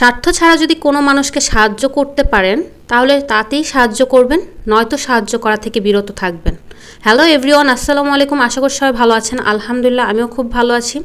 স্বার্থ ছাড়া যদি কোনো মানুষকে সাহায্য করতে পারেন, তাহলে তাতেই সাহায্য করবেন, নয়তো সাহায্য করা থেকে বিরত থাকবেন। হ্যালো এভরিওয়ান আসসালামু আলাইকুম। আশা করি সবাই ভালো আছেন। আলহামদুলিল্লাহ, আমিও খুব ভালো আছি।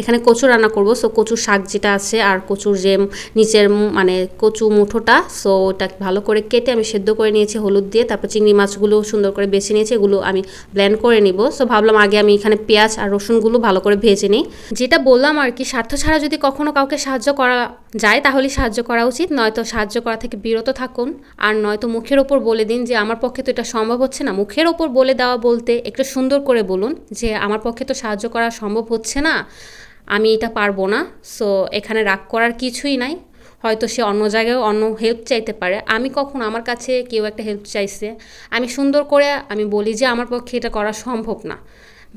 এখানে কচু রান্না করব। সো কচুর শাক যেটা আছে আর কচুর যে নিচের মানে কচু মুঠোটা সো ওটা ভালো করে কেটে আমি সেদ্ধ করে নিয়েছি হলুদ দিয়ে। তারপর চিংড়ি মাছগুলো সুন্দর করে বেছে নিয়েছি, এগুলো আমি ব্লেন্ড করে নিব। সো ভাবলাম আগে আমি এখানে পেঁয়াজ আর রসুনগুলো ভালো করে ভেজে নিই। যেটা বললাম আর কি, স্বার্থ ছাড়া যদি কখনো কাউকে সাহায্য করা যায়, তাহলে সাহায্য করা উচিত। নয়তো সাহায্য করা থেকে বিরত থাকুন। আর নয়তো মুখের ওপর বলে দিন যে, আমার পক্ষে তো এটা সম্ভব হচ্ছে না। মুখের ওপর বলে দেওয়া বলতে একটু সুন্দর করে বলুন যে আমার পক্ষে তো সাহায্য করা সম্ভব হচ্ছে না, আমি এটা পারব না। সো এখানে রাগ করার কিছুই নাই। হয়তো সে অন্য জায়গায় অন্য হেল্প চাইতে পারে। আমি কখন আমার কাছে কেউ একটা হেল্প চাইছে। আমি সুন্দর করে আমি বলি যে আমার পক্ষে এটা করা সম্ভব না।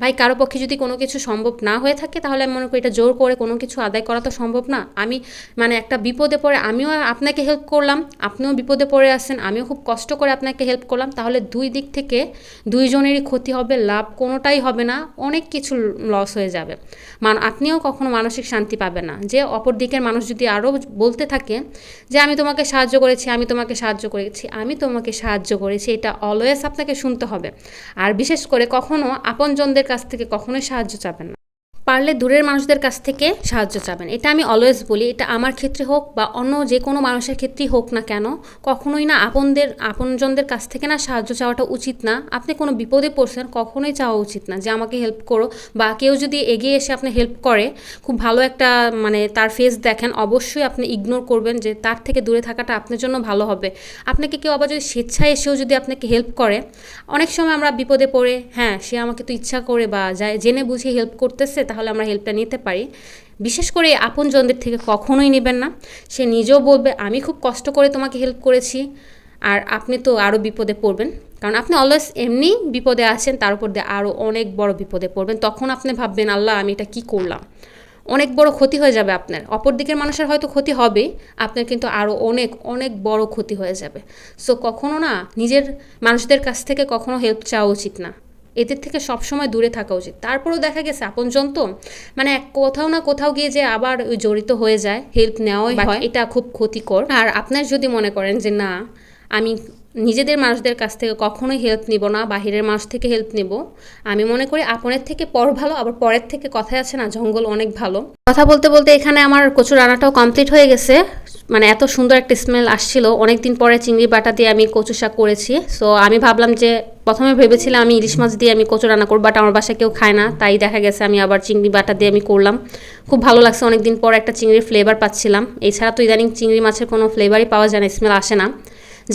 ভাই, কারও পক্ষে যদি কোনো কিছু সম্ভব না হয়ে থাকে, তাহলে আমি মনে করি এটা জোর করে কোনো কিছু আদায় করা তো সম্ভব না। আমি মানে একটা বিপদে পড়ে, আমিও আপনাকে হেল্প করলাম, আপনিও বিপদে পড়ে আছেন, আমিও খুব কষ্ট করে আপনাকে হেল্প করলাম, তাহলে দুই দিক থেকে দুইজনেরই ক্ষতি হবে, লাভ কোনোটাই হবে না, অনেক কিছু লস হয়ে যাবে। মান, আপনিও কখনো মানসিক শান্তি পাবেন না। যে অপর দিকের মানুষ যদি আরও বলতে থাকে যে, আমি তোমাকে সাহায্য করেছি, আমি তোমাকে সাহায্য করেছি, আমি তোমাকে সাহায্য করেছি, এটা অলওয়েজ আপনাকে শুনতে হবে। আর বিশেষ করে কখনো আপনজনদের কাছ থেকে কখনোই সাহায্য চাবেন না। পারলে দূরের মানুষদের কাছ থেকে সাহায্য চাবেন। এটা আমি অলওয়েজ বলি, এটা আমার ক্ষেত্রে হোক বা অন্য যে কোনো মানুষের ক্ষেত্রেই হোক না কেন, কখনোই না আপনদের, আপনজনদের কাছ থেকে না সাহায্য চাওয়াটা উচিত না। আপনি কোনো বিপদে পড়ছেন, কখনোই চাওয়া উচিত না যে আমাকে হেল্প করো বা কেউ যদি এগিয়ে এসে আপনি হেল্প করে, খুব ভালো একটা মানে তার ফেস দেখেন, অবশ্যই আপনি ইগনোর করবেন যে তার থেকে দূরে থাকাটা আপনার জন্য ভালো হবে। আপনাকে কেউ আবার যদি স্বেচ্ছায় এসেও যদি আপনাকে হেল্প করে, অনেক সময় আমরা বিপদে পড়ে হ্যাঁ সে আমাকে তো ইচ্ছা করে বা যায়, জেনে বুঝে হেল্প করতেছে তাহলে আমরা হেল্পটা নিতে পারি। বিশেষ করে আপনজনদের থেকে কখনোই নেবেন না। সে নিজেও বলবে, আমি খুব কষ্ট করে তোমাকে হেল্প করেছি। আর আপনি তো আরও বিপদে পড়বেন। কারণ আপনি অলওয়েজ এমনি বিপদে আছেন, তার উপর দিয়ে আরও অনেক বড় বিপদে পড়বেন। তখন আপনি ভাববেন, আল্লাহ, আমি এটা কী করলাম? অনেক বড় ক্ষতি হয়ে যাবে আপনার। অপর দিকের মানুষের হয়তো ক্ষতি হবে, আপনার কিন্তু আরও অনেক অনেক বড় ক্ষতি হয়ে যাবে। সো কখনো না, নিজের মানুষদের কাছ থেকে কখনো হেল্প চাওয়া উচিত না। এদের থেকে সবসময় দূরে থাকা উচিত। তারপরেও দেখা গেছে আপনজন তো মানে এক কোথাও না কোথাও গিয়ে যে আবার ওই জড়িত হয়ে যায় হেল্প নেওয়াই হয় এটা খুব ক্ষতিকর। আর আপনার যদি মনে করেন যে না আমি নিজেদের মানুষদের কাছ থেকে কখনোই হেল্প নিব না বাহিরের মানুষ থেকে হেল্প নিব আমি মনে করি আপনের থেকে পর ভালো আবার পরের থেকে কথায় আছে না জঙ্গল অনেক ভালো। কথা বলতে বলতে এখানে আমার কচুর রান্নাটাও কমপ্লিট হয়ে গেছে। মানে এত সুন্দর একটা স্মেল আসছিল। অনেক দিন পরে চিংড়ি বাটা দিয়ে আমি কচু শাক করেছি। সো আমি ভাবলাম যে প্রথমে ভেবেছিলাম আমি ইলিশ মাছ দিয়ে আমি কচু রান্না করব বাট আমার বাসায় কেউ খায় না। তাই দেখা গেছে আমি আবার চিংড়ি বাটা দিয়ে আমি করলাম। খুব ভালো লাগছে অনেক দিন পর একটা চিংড়ির ফ্লেভার পাচ্ছিলাম। এছাড়া তো ইদানিং চিংড়ি মাছের কোনো ফ্লেভারই পাওয়া যায় না স্মেল আসে না।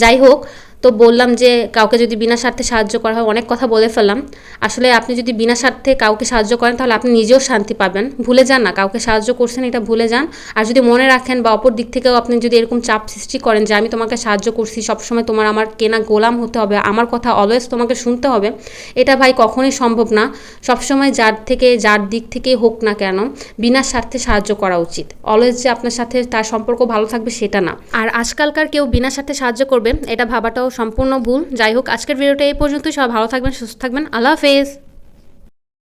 যাই হোক তো বললাম যে কাউকে যদি বিনা স্বার্থে সাহায্য করা হয়, অনেক কথা বলে ফেললাম। আসলে আপনি যদি বিনা স্বার্থে কাউকে সাহায্য করেন, তাহলে আপনি নিজেও শান্তি পাবেন। ভুলে যান না, কাউকে সাহায্য করছেন এটা ভুলে যান। আর যদি মনে রাখেন বা অপর দিক থেকেও আপনি যদি এরকম চাপ সৃষ্টি করেন যে, আমি তোমাকে সাহায্য করছি, সবসময় তোমার আমার কেনা গোলাম হতে হবে, আমার কথা অলওয়েজ তোমাকে শুনতে হবে, এটা ভাই কখনোই সম্ভব না। সবসময় যার থেকে, যার দিক থেকেই হোক না কেন, বিনা স্বার্থে সাহায্য করা উচিত। অলওয়েজ যে আপনার সাথে তার সম্পর্ক ভালো থাকবে সেটা না। আর আজকালকার কেউ বিনা স্বার্থে সাহায্য করবে, এটা ভাবাটাও সম্পূর্ণ ভুল। যাই হোক, আজকের ভিডিওটা এই পর্যন্তই। সবাই ভালো থাকবেন, সুস্থ থাকবেন। আল্লাহ হাফেজ।